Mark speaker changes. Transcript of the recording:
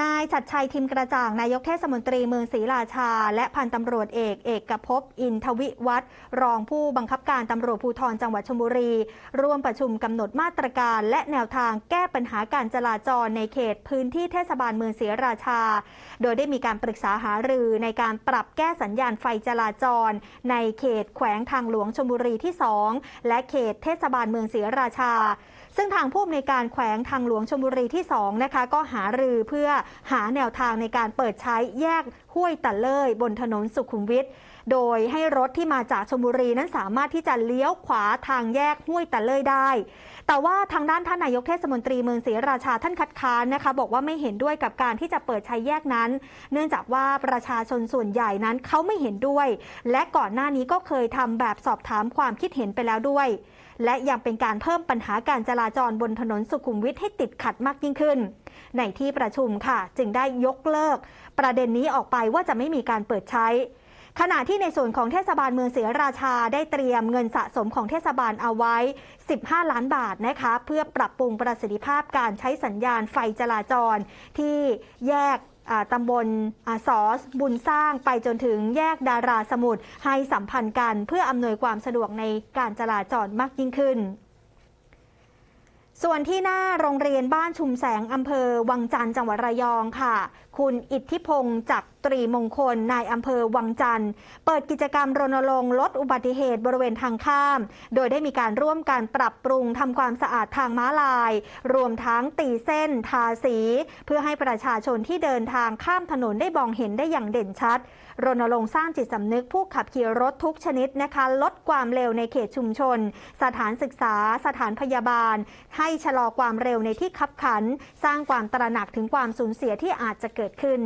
Speaker 1: นายชัดชัยทิมกระจ่างนายกเทศมนตรีเมืองศรีราชา และพันตำรวจเอกเอกภพอินทวิวัฒรองผู้บังคับการตำรวจภูธรจังหวัดชลบุรี ร่วมประชุมกำหนดมาตรการและแนวทางแก้ปัญหาการจราจรในเขตพื้นที่เทศบาลเมืองศรีราชา โดยได้มีการปรึกษาหารือในการปรับแก้สัญญาณไฟจราจร ในเขตแขวงทางหลวงชลบุรีที่ 2 และเขตเทศบาลเมืองศรีราชา ซึ่งทางผู้อำนวยการแขวงทางหลวงชลบุรีที่2นะคะก็หารือเพื่อหาแนวทางในการเปิดใช้แยกห้วยตะเล่ยบนถนนสุขุมวิทโดยให้รถที่มาจากชลบุรีนั้นสามารถที่จะเลี้ยวขวาทางแยกห้วยตะเล่ยได้ แต่ว่าทางด้านท่านนายกเทศมนตรีเมืองศรีราชาท่านคัดค้านนะคะ บอกว่าไม่เห็นด้วยกับการที่จะเปิดใช้แยกนั้น เนื่องจากว่าประชาชนส่วนใหญ่นั้นเขาไม่เห็นด้วย และก่อนหน้านี้ก็เคยทำแบบสอบถามความคิดเห็นไปแล้วด้วย และยังเป็นการเพิ่มปัญหาการจราจรบนถนนสุขุมวิทให้ติดขัดมากยิ่งขึ้น ในที่ประชุมค่ะ จึงได้ยกเลิก ประเด็นนี้ออกไปว่าจะไม่มีการเปิดใช้ ขณะที่ในส่วนของเทศบาลเมืองศรียราชาได้เตรียมเงินสะสมของเทศบาลเอาไว้ 15 ล้านบาทนะคะ เพื่อปรับปรุงประสิทธิภาพการใช้สัญญาณไฟจราจรที่แยกตำบลอสอสบุญสร้างไปจนถึงแยกดาราสมุทรให้สัมพันธ์กันเพื่ออำนวยความสะดวกในการจราจรมากยิ่งขึ้น ส่วนที่หน้าโรงเรียนบ้านชุมแสงอำเภอวังจันทร์จังหวัดระยองค่ะ คุณอิทธิพงศ์จักตรีมงคลนายอำเภอวังจันทร์เปิดกิจกรรมรณรงค์ลดอุบัติเหตุบริเวณทางข้าม โดยได้มีการร่วมการปรับปรุงทำความสะอาดทางม้าลาย รวมทั้งตีเส้น ทาสี เพื่อให้ประชาชนที่เดินทางข้ามถนนได้มองเห็นได้อย่างเด่นชัด รณรงค์สร้างจิตสำนึกผู้ขับขี่รถทุกชนิดนะคะ ลดความเร็วในเขตชุมชน สถานศึกษา สถานพยาบาลให้ชะลอความเร็วในที่คับขัน สร้างความตระหนักถึงความสูญเสียที่อาจจะเกิดขึ้น